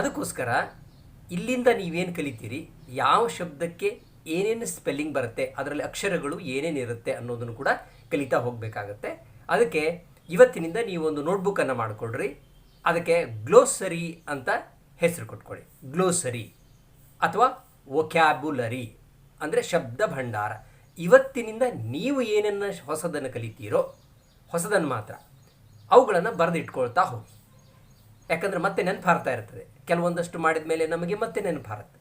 ಅದಕ್ಕೋಸ್ಕರ ಇಲ್ಲಿಂದ ನೀವೇನು ಕಲಿತೀರಿ? ಯಾವ ಶಬ್ದಕ್ಕೆ ಏನೇನು ಸ್ಪೆಲ್ಲಿಂಗ್ ಬರುತ್ತೆ? ಅದರಲ್ಲಿ ಅಕ್ಷರಗಳು ಏನೇನಿರುತ್ತೆ ಅನ್ನೋದನ್ನು ಕೂಡ ಕಲಿತಾ ಹೋಗಬೇಕಾಗತ್ತೆ. ಅದಕ್ಕೆ ಇವತ್ತಿನಿಂದ ನೀವು ಒಂದು ನೋಟ್ಬುಕ್ಕನ್ನು ಮಾಡಿಕೊಡ್ರಿ ಅದಕ್ಕೆ ಗ್ಲೋಸರಿ ಅಂತ ಹೆಸರು ಕೊಟ್ಕೊಳ್ಳಿ ಗ್ಲೋಸರಿ ಅಥವಾ ವೊಕ್ಯಾಬುಲರಿ ಅಂದರೆ ಶಬ್ದ ಭಂಡಾರ. ಇವತ್ತಿನಿಂದ ನೀವು ಏನನ್ನು ಹೊಸದನ್ನು ಕಲಿತೀರೋ ಹೊಸದನ್ನು ಮಾತ್ರ ಅವುಗಳನ್ನು ಬರೆದಿಟ್ಕೊಳ್ತಾ ಹೋಗಿ. ಯಾಕಂದರೆ ಮತ್ತೆ ನೆನಪು ಹಾರ್ತಾ ಇರ್ತದೆ. ಕೆಲವೊಂದಷ್ಟು ಮಾಡಿದ ಮೇಲೆ ನಮಗೆ ಮತ್ತೆ ನೆನಪು ಹಾರುತ್ತೆ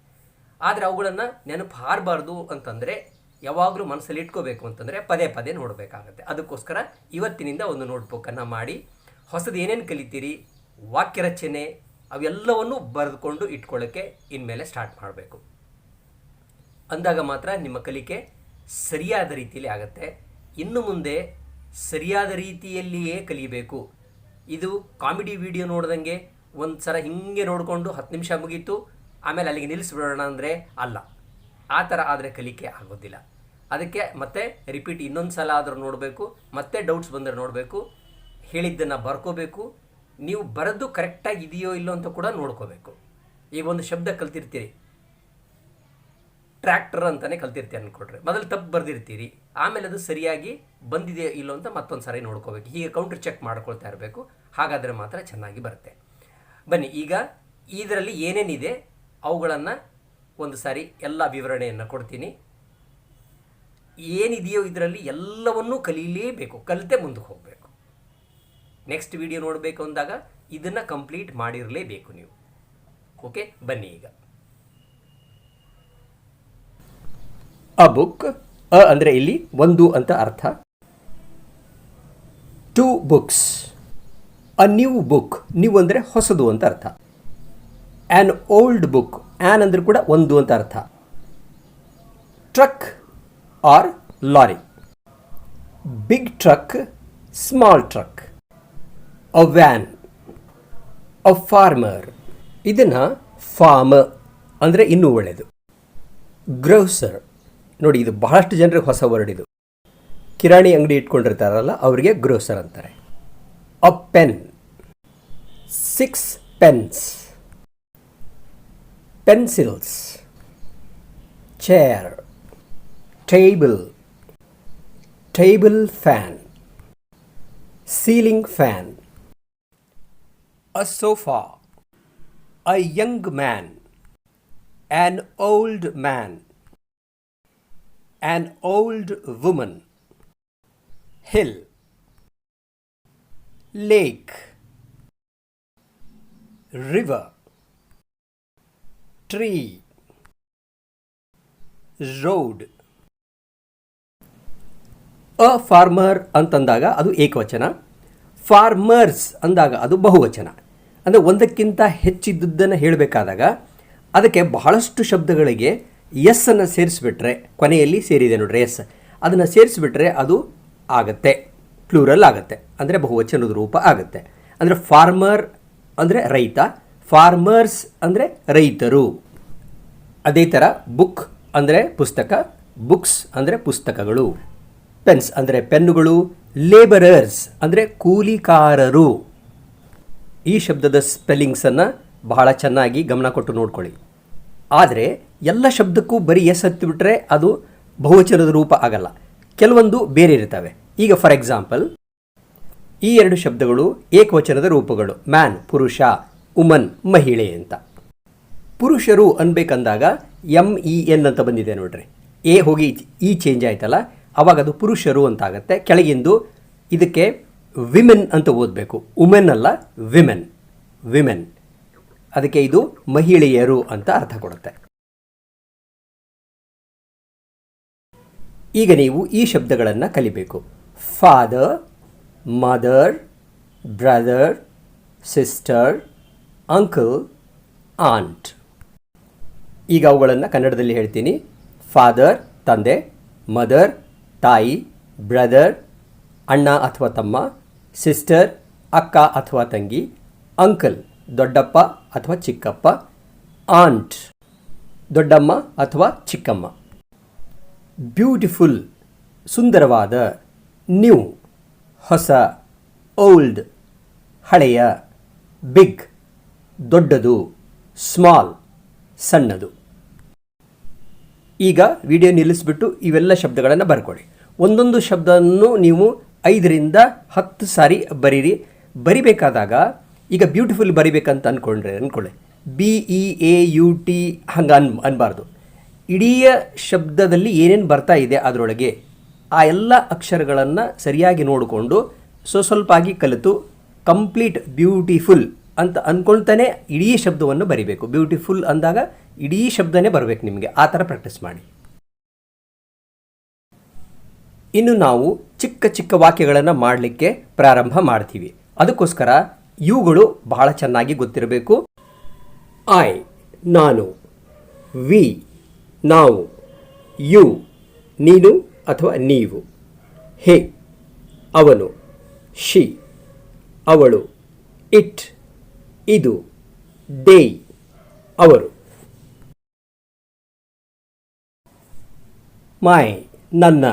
ಆದರೆ ಅವುಗಳನ್ನು ನೆನಪು ಹಾರಬಾರ್ದು ಅಂತಂದರೆ ಯಾವಾಗಲೂ ಮನಸ್ಸಲ್ಲಿ ಇಟ್ಕೋಬೇಕು ಅಂತಂದರೆ ಪದೇ ಪದೇ ನೋಡಬೇಕಾಗತ್ತೆ. ಅದಕ್ಕೋಸ್ಕರ ಇವತ್ತಿನಿಂದ ಒಂದು ನೋಟ್ಬುಕ್ಕನ್ನು ಮಾಡಿ, ಹೊಸದು ಏನೇನು ಕಲಿತೀರಿ, ವಾಕ್ಯ ರಚನೆ ಅವೆಲ್ಲವನ್ನು ಬರೆದುಕೊಂಡು ಇಟ್ಕೊಳ್ಳೋಕ್ಕೆ ಇನ್ಮೇಲೆ ಸ್ಟಾರ್ಟ್ ಮಾಡಬೇಕು. ಅಂದಾಗ ಮಾತ್ರ ನಿಮ್ಮ ಕಲಿಕೆ ಸರಿಯಾದ ರೀತಿಯಲ್ಲಿ ಆಗುತ್ತೆ. ಇನ್ನು ಮುಂದೆ ಸರಿಯಾದ ರೀತಿಯಲ್ಲಿಯೇ ಕಲಿಯಬೇಕು ಇದು ಕಾಮಿಡಿ ವಿಡಿಯೋ ನೋಡ್ದಂಗೆ ಒಂದು ಸಲ ಹಿಂಗೆ ನೋಡಿಕೊಂಡು ಹತ್ತು ನಿಮಿಷ ಮುಗೀತು, ಆಮೇಲೆ ಅಲ್ಲಿಗೆ ನಿಲ್ಲಿಸ್ಬಿಡೋಣ ಅಂದರೆ ಅಲ್ಲ. ಆ ಥರ ಆದರೆ ಕಲಿಕೆ ಆಗೋದಿಲ್ಲ. ಅದಕ್ಕೆ ಮತ್ತೆ ರಿಪೀಟ್ ಇನ್ನೊಂದು ಸಲ ಆದರೂ ನೋಡಬೇಕು, ಮತ್ತೆ ಡೌಟ್ಸ್ ಬಂದರೆ ನೋಡಬೇಕು, ಹೇಳಿದ್ದನ್ನು ಬರ್ಕೋಬೇಕು, ನೀವು ಬರೆದು ಕರೆಕ್ಟಾಗಿ ಇದೆಯೋ ಇಲ್ಲೋ ಅಂತ ಕೂಡ ನೋಡ್ಕೋಬೇಕು. ಈಗ ಒಂದು ಶಬ್ದ ಕಲ್ತಿರ್ತೀರಿ. ಟ್ರ್ಯಾಕ್ಟರ್ ಅಂತಲೇ ಕಲ್ತಿರ್ತೀರಿ ಅಂದ್ಕೊಡ್ರಿ ಮೊದಲು ತಪ್ಪು ಬರೆದಿರ್ತೀರಿ. ಆಮೇಲೆ ಅದು ಸರಿಯಾಗಿ ಬಂದಿದೆಯೋ ಇಲ್ಲೋ ಅಂತ ಮತ್ತೊಂದು ಸಾರಿ ನೋಡ್ಕೋಬೇಕು. ಹೀಗೆ ಕೌಂಟ್ರ್ ಚೆಕ್ ಮಾಡ್ಕೊಳ್ತಾ ಇರಬೇಕು. ಹಾಗಾದರೆ ಮಾತ್ರ ಚೆನ್ನಾಗಿ ಬರುತ್ತೆ. ಬನ್ನಿ, ಈಗ ಇದರಲ್ಲಿ ಏನೇನಿದೆ ಅವುಗಳನ್ನು ಒಂದು ಸಾರಿ ಎಲ್ಲ ವಿವರಣೆಯನ್ನು ಕೊಡ್ತೀನಿ. ಏನಿದೆಯೋ ಇದರಲ್ಲಿ ಎಲ್ಲವನ್ನೂ ಕಲೀಲೇಬೇಕು, ಕಲಿತೆ ಮುಂದಕ್ಕೆ ಹೋಗಬೇಕು. ನೆಕ್ಸ್ಟ್ ವಿಡಿಯೋ ನೋಡಬೇಕು ಅಂದಾಗ ಇದನ್ನು ಕಂಪ್ಲೀಟ್ ಮಾಡಿರಲೇಬೇಕು ನೀವು. ಓಕೆ ಬನ್ನಿ ಈಗ. ಅ ಬುಕ್ ಅ ಅಂದರೆ ಇಲ್ಲಿ ಒಂದು ಅಂತ ಅರ್ಥ. Two books a new book new ಅಂದರೆ ಹೊಸದು ಅಂತ ಅರ್ಥ. ಆ್ಯನ್ ಓಲ್ಡ್ ಬುಕ್ ಆ್ಯನ್ ಅಂದರೆ ಕೂಡ ಒಂದು ಅಂತ ಅರ್ಥ. Truck or lorry big truck small truck a van a farmer ಇದನ್ನು ಫಾರ್ಮ್ ಅಂದರೆ ಇನ್ನೂ ಒಳ್ಳೆಯದು ಗ್ರೋಸರ್ ನೋಡಿ, ಇದು ಬಹಳಷ್ಟು ಜನರಿಗೆ ಹೊಸ ವರ್ಡ್ ಇದು. ಕಿರಾಣಿ ಅಂಗಡಿ ಇಟ್ಕೊಂಡಿರ್ತಾರಲ್ಲ, ಅವರಿಗೆ ಗ್ರೋಸರ್ ಅಂತಾರೆ. A pen six pens, pencils, chair, table, table fan, ceiling fan, a sofa, a young man, an old man, an old woman, hill, lake. River, tree, road. A farmer ಅಂತಂದಾಗ ಅದು ಏಕವಚನ. Farmers ಅಂದಾಗ ಅದು ಬಹುವಚನ. ಅಂದರೆ ಒಂದಕ್ಕಿಂತ ಹೆಚ್ಚಿದ್ದುದನ್ನು ಹೇಳಬೇಕಾದಾಗ ಅದಕ್ಕೆ ಬಹಳಷ್ಟು ಶಬ್ದಗಳಿಗೆ ಎಸ್ ಅನ್ನು ಸೇರಿಸ್ಬಿಟ್ರೆ ಕೊನೆಯಲ್ಲಿ ಸೇರಿದೆ ನೋಡ್ರಿ ಎಸ್ ಅದನ್ನು ಸೇರಿಸ್ಬಿಟ್ರೆ ಅದು ಆಗತ್ತೆ. ಪ್ಲೂರಲ್ ಆಗುತ್ತೆ. ಅಂದರೆ ಬಹುವಚನದ ರೂಪ ಆಗುತ್ತೆ. ಅಂದರೆ ಫಾರ್ಮರ್ ಅಂದರೆ ರೈತ ಫಾರ್ಮರ್ಸ್ ಅಂದರೆ ರೈತರು. ಅದೇ ಥರ ಬುಕ್ ಅಂದರೆ ಪುಸ್ತಕ ಬುಕ್ಸ್ ಅಂದರೆ ಪುಸ್ತಕಗಳು. ಪೆನ್ಸ್ ಅಂದರೆ ಪೆನ್ನುಗಳು ಲೇಬರರ್ಸ್ ಅಂದರೆ ಕೂಲಿಕಾರರು. ಈ ಶಬ್ದದ ಸ್ಪೆಲ್ಲಿಂಗ್ಸನ್ನು ಬಹಳ ಚೆನ್ನಾಗಿ ಗಮನ ಕೊಟ್ಟು ನೋಡ್ಕೊಳ್ಳಿ. ಆದರೆ ಎಲ್ಲ ಶಬ್ದಕ್ಕೂ ಬರೀ ಎಸ್ ಹತ್ತಿಬಿಟ್ರೆ ಅದು ಬಹುವಚನದ ರೂಪ ಆಗಲ್ಲ. ಕೆಲವೊಂದು ಬೇರೆ ಇರ್ತವೆ. ಈಗ ಫಾರ್ ಎಕ್ಸಾಂಪಲ್ ಈ ಎರಡು ಶಬ್ದಗಳು ಏಕವಚನದ ರೂಪಗಳು. ಮ್ಯಾನ್ ಪುರುಷ ಉಮನ್ ಮಹಿಳೆ ಅಂತ. ಪುರುಷರು ಅನ್ಬೇಕಂದಾಗ ಎಂ ಇ ಎನ್ ಅಂತ ಬಂದಿದೆ ನೋಡ್ರಿ. ಎ ಹೋಗಿ ಇ ಚೇಂಜ್ ಆಯ್ತಲ್ಲ, ಅವಾಗ ಅದು ಪುರುಷರು ಅಂತ ಆಗುತ್ತೆ ಕೆಳಗಿಂದು ಇದಕ್ಕೆ ವಿಮೆನ್ ಅಂತ ಓದಬೇಕು. ಉಮೆನ್ ಅಲ್ಲ ವಿಮೆನ್ ವಿಮೆನ್ ಅದಕ್ಕೆ ಇದು ಮಹಿಳೆಯರು ಅಂತ ಅರ್ಥ ಕೊಡುತ್ತೆ. ಈಗ ನೀವು ಈ ಶಬ್ದಗಳನ್ನು ಕಲಿಬೇಕು. Father mother brother, sister, uncle, aunt. ಈಗ ಅವುಗಳನ್ನು ಕನ್ನಡದಲ್ಲಿ ಹೇಳ್ತೀನಿ. ಫಾದರ್ ತಂದೆ ಮದರ್ ತಾಯಿ ಬ್ರದರ್ ಅಣ್ಣ ಅಥವಾ ತಮ್ಮ ಸಿಸ್ಟರ್ ಅಕ್ಕ ಅಥವಾ ತಂಗಿ ಅಂಕಲ್ ದೊಡ್ಡಪ್ಪ ಅಥವಾ ಚಿಕ್ಕಪ್ಪ ಆಂಟ್ ದೊಡ್ಡಮ್ಮ ಅಥವಾ ಚಿಕ್ಕಮ್ಮ. ಬ್ಯೂಟಿಫುಲ್ ಸುಂದರವಾದ ನ್ಯೂ ಹೊಸ ಓಲ್ಡ್ ಹಳೆಯ ಬಿಗ್ ದೊಡ್ಡದು ಸ್ಮಾಲ್ ಸಣ್ಣದು. ಈಗ ವಿಡಿಯೋ ನಿಲ್ಲಿಸ್ಬಿಟ್ಟು ಇವೆಲ್ಲ ಶಬ್ದಗಳನ್ನು ಬರ್ಕೊಳ್ಳಿ. ಒಂದೊಂದು ಶಬ್ದವನ್ನು ನೀವು ಐದರಿಂದ ಹತ್ತು ಸಾರಿ ಬರೀರಿ. ಬರಿಬೇಕಾದಾಗ ಈಗ ಬ್ಯೂಟಿಫುಲ್ ಬರಿಬೇಕಂತ ಅಂದ್ಕೊಂಡ್ರೆ ಅಂದ್ಕೊಳ್ಳಿ B E A U T ಹಂಗೆ ಅನ್, ಅನ್ಬಾರ್ದು. ಇಡೀ ಶಬ್ದದಲ್ಲಿ ಏನೇನು ಬರ್ತಾ ಇದೆ ಅದರೊಳಗೆ ಆ ಎಲ್ಲ ಅಕ್ಷರಗಳನ್ನು ಸರಿಯಾಗಿ ನೋಡಿಕೊಂಡು ಸ್ವಸ್ವಲ್ಪಾಗಿ ಸ್ವಲ್ಪ ಕಲಿತು ಕಂಪ್ಲೀಟ್ ಬ್ಯೂಟಿಫುಲ್ ಅಂತ ಅಂದ್ಕೊಳ್ತಾನೆ ಇಡೀ ಶಬ್ದವನ್ನು ಬರಿಬೇಕು. ಬ್ಯೂಟಿಫುಲ್ ಅಂದಾಗ ಇಡೀ ಶಬ್ದನೇ ಬರಬೇಕು ನಿಮಗೆ. ಆ ಥರ ಪ್ರಾಕ್ಟೀಸ್ ಮಾಡಿ. ಇನ್ನು ನಾವು ಚಿಕ್ಕ ಚಿಕ್ಕ ವಾಕ್ಯಗಳನ್ನು ಮಾಡಲಿಕ್ಕೆ ಪ್ರಾರಂಭ ಮಾಡ್ತೀವಿ. ಅದಕ್ಕೋಸ್ಕರ ಇವುಗಳು ಬಹಳ ಚೆನ್ನಾಗಿ ಗೊತ್ತಿರಬೇಕು. ಐ ನಾನು ವಿ ನಾವು ಯು ನೀನು ಅಥವಾ ನೀವು. ಹೇ, ಅವನು, ಶಿ, ಅವಳು, ಇಟ್, ಇದು ದೇ ಅವರು. ಮೈ, ನನ್ನ,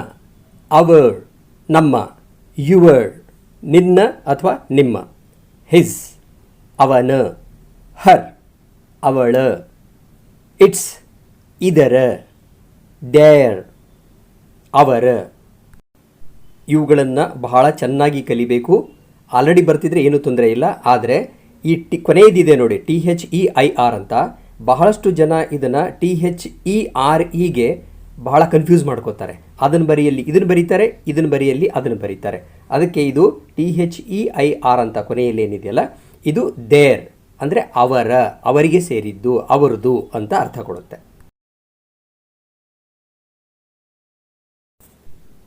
ಅವರ್, ನಮ್ಮ, ಯುವರ್, ನಿನ್ನ ಅಥವಾ ನಿಮ್ಮ. ಹಿಸ್, ಅವನ, ಹರ್, ಅವಳ. ಇಟ್ಸ್, ಇದರ, ದೇರ್. ಅವರ ಇವುಗಳನ್ನು ಬಹಳ ಚೆನ್ನಾಗಿ ಕಲಿಬೇಕು. ಆಲ್ರೆಡಿ ಬರ್ತಿದ್ರೆ ಏನೂ ತೊಂದರೆ ಇಲ್ಲ. ಆದರೆ ಈ ಟಿ ಕೊನೆಯದಿದೆ ನೋಡಿ T H E I R ಅಂತ. ಬಹಳಷ್ಟು ಜನ ಇದನ್ನು ಟಿ ಹೆಚ್ ಇ ಆರ್ ಇಗೆ ಬಹಳ ಕನ್ಫ್ಯೂಸ್ ಮಾಡ್ಕೋತಾರೆ. ಅದನ್ನು ಬರಿಯಲ್ಲಿ ಇದನ್ನು ಬರೀತಾರೆ ಇದನ್ನು ಬರಿಯಲ್ಲಿ ಅದನ್ನು ಬರೀತಾರೆ. ಅದಕ್ಕೆ ಇದು T H E I R ಅಂತ ಕೊನೆಯಲ್ಲಿ ಏನಿದೆಯಲ್ಲ, ಇದು ದೇರ್ ಅಂದರೆ ಅವರ, ಅವರಿಗೆ ಸೇರಿದ್ದು, ಅವರದು ಅಂತ ಅರ್ಥ ಕೊಡುತ್ತೆ.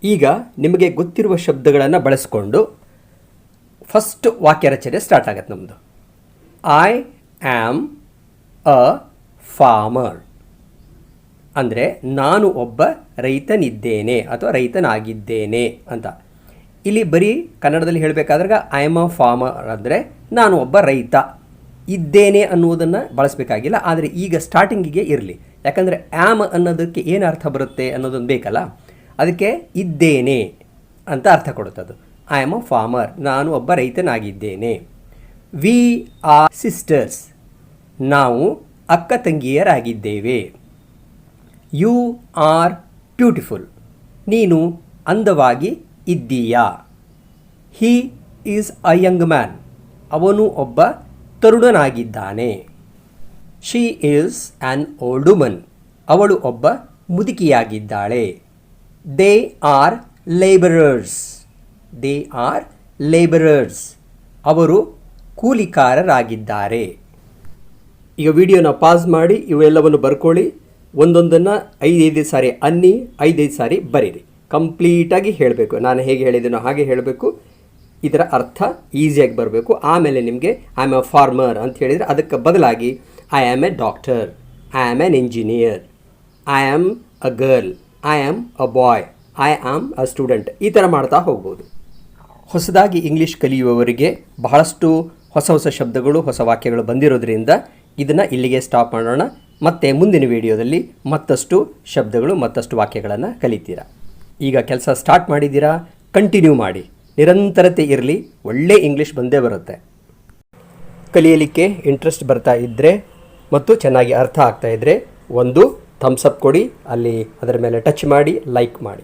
ಈಗ ನಿಮಗೆ ಗೊತ್ತಿರುವ ಶಬ್ದಗಳನ್ನು ಬಳಸಿಕೊಂಡು ಫಸ್ಟ್ ವಾಕ್ಯ ರಚನೆ ಸ್ಟಾರ್ಟ್ ಆಗುತ್ತೆ ನಮ್ಮದು ಐ ಆಮ್ ಅ ಫಾರ್ಮರ್ ಅಂದರೆ ನಾನು ಒಬ್ಬ ರೈತನಿದ್ದೇನೆ ಅಥವಾ ರೈತನಾಗಿದ್ದೇನೆ ಅಂತ. ಇಲ್ಲಿ ಬರೀ ಕನ್ನಡದಲ್ಲಿ ಹೇಳಬೇಕಾದ್ರೆ ಐ ಆಮ್ ಅ ಫಾರ್ಮರ್ ಅಂದರೆ ನಾನು ಒಬ್ಬ ರೈತ ಇದ್ದೇನೆ ಅನ್ನುವುದನ್ನು ಬಳಸಬೇಕಾಗಿಲ್ಲ, ಆದರೆ ಈಗ ಸ್ಟಾರ್ಟಿಂಗಿಗೆ ಇರಲಿ. ಯಾಕಂದರೆ ಆ್ಯಮ್ ಅನ್ನೋದಕ್ಕೆ ಏನು ಅರ್ಥ ಬರುತ್ತೆ ಅನ್ನೋದೊಂದು ಬೇಕಲ್ಲ? ಅದಕ್ಕೆ ಇದ್ದೇನೆ ಅಂತ ಅರ್ಥ ಕೊಡುತ್ತದು ಐ ಆಮ್ ಅ ಫಾರ್ಮರ್ ನಾನು ಒಬ್ಬ ರೈತನಾಗಿದ್ದೇನೆ. ವಿ ಆರ್ ಸಿಸ್ಟರ್ಸ್ ನಾವು ಅಕ್ಕ ತಂಗಿಯರಾಗಿದ್ದೇವೆ. ಯು ಆರ್ ಬ್ಯೂಟಿಫುಲ್ ನೀನು ಅಂದವಾಗಿ ಇದ್ದೀಯಾ? He is a young man ಅವನು ಒಬ್ಬ ತರುಣನಾಗಿದ್ದಾನೆ. She is an old woman ಅವಳು ಒಬ್ಬ ಮುದುಕಿಯಾಗಿದ್ದಾಳೆ. They are laborers. They are laborers. ಅವರು ಕೂಲಿಕಾರರಾಗಿದ್ದಾರೆ. ಈಗ ವಿಡಿಯೋನ ಪಾಸ್ ಮಾಡಿ, ಇವೆಲ್ಲವನ್ನು ಬರ್ಕೊಳ್ಳಿ. ಒಂದೊಂದನ್ನು ಐದೈದು ಸಾರಿ ಅನ್ನಿ, ಐದೈದು ಸಾರಿ ಬರೀರಿ. ಕಂಪ್ಲೀಟಾಗಿ ಹೇಳಬೇಕು. ನಾನು ಹೇಗೆ ಹೇಳಿದ್ದೀನೋ ಹಾಗೆ ಹೇಳಬೇಕು. ಇದರ ಅರ್ಥ ಈಸಿಯಾಗಿ ಬರಬೇಕು. ಆಮೇಲೆ ನಿಮಗೆ ಐ ಆಮ್ ಎ ಫಾರ್ಮರ್ ಅಂತ ಹೇಳಿದರೆ ಅದಕ್ಕೆ ಬದಲಾಗಿ I am a doctor I am an engineer I am a girl I am a boy I am a student ಈ ಥರ ಮಾಡ್ತಾ ಹೋಗ್ಬೋದು. ಹೊಸದಾಗಿ ಇಂಗ್ಲೀಷ್ ಕಲಿಯುವವರಿಗೆ ಬಹಳಷ್ಟು ಹೊಸ ಹೊಸ ಶಬ್ದಗಳು, ಹೊಸ ವಾಕ್ಯಗಳು ಬಂದಿರೋದ್ರಿಂದ ಇದನ್ನು ಇಲ್ಲಿಗೆ ಸ್ಟಾಪ್ ಮಾಡೋಣ. ಮತ್ತು ಮುಂದಿನ ವಿಡಿಯೋದಲ್ಲಿ ಮತ್ತಷ್ಟು ಶಬ್ದಗಳು, ಮತ್ತಷ್ಟು ವಾಕ್ಯಗಳನ್ನು ಕಲಿತೀರಾ. ಈಗ ಕೆಲಸ ಸ್ಟಾರ್ಟ್ ಮಾಡಿದ್ದೀರಾ? ಕಂಟಿನ್ಯೂ ಮಾಡಿ. ನಿರಂತರತೆ ಇರಲಿ. ಒಳ್ಳೆ ಇಂಗ್ಲೀಷ್ ಬಂದೇ ಬರುತ್ತೆ. ಕಲಿಯಲಿಕ್ಕೆ ಇಂಟ್ರೆಸ್ಟ್ ಬರ್ತಾ ಇದ್ದರೆ ಮತ್ತು ಚೆನ್ನಾಗಿ ಅರ್ಥ ಆಗ್ತಾ ಇದ್ದರೆ ಒಂದು ಥಮ್ಸಪ್ ಕೊಡಿ ಅಲ್ಲಿ ಅದರ ಮೇಲೆ ಟಚ್ ಮಾಡಿ ಲೈಕ್ ಮಾಡಿ.